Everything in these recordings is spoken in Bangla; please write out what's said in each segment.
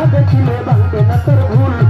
याद खिले बंदे न कर भूल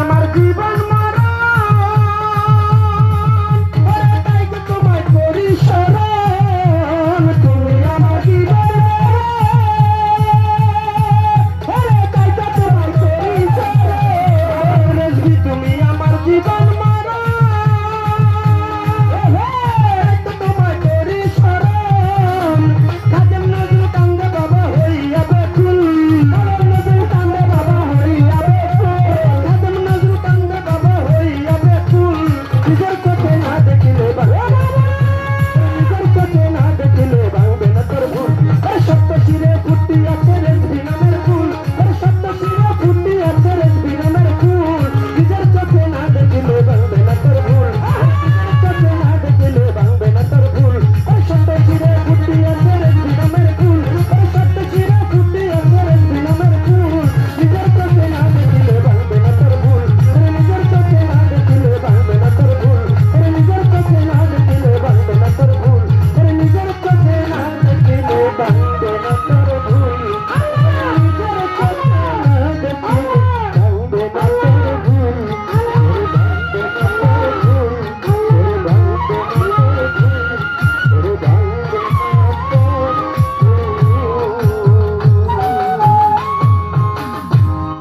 আমার জীবন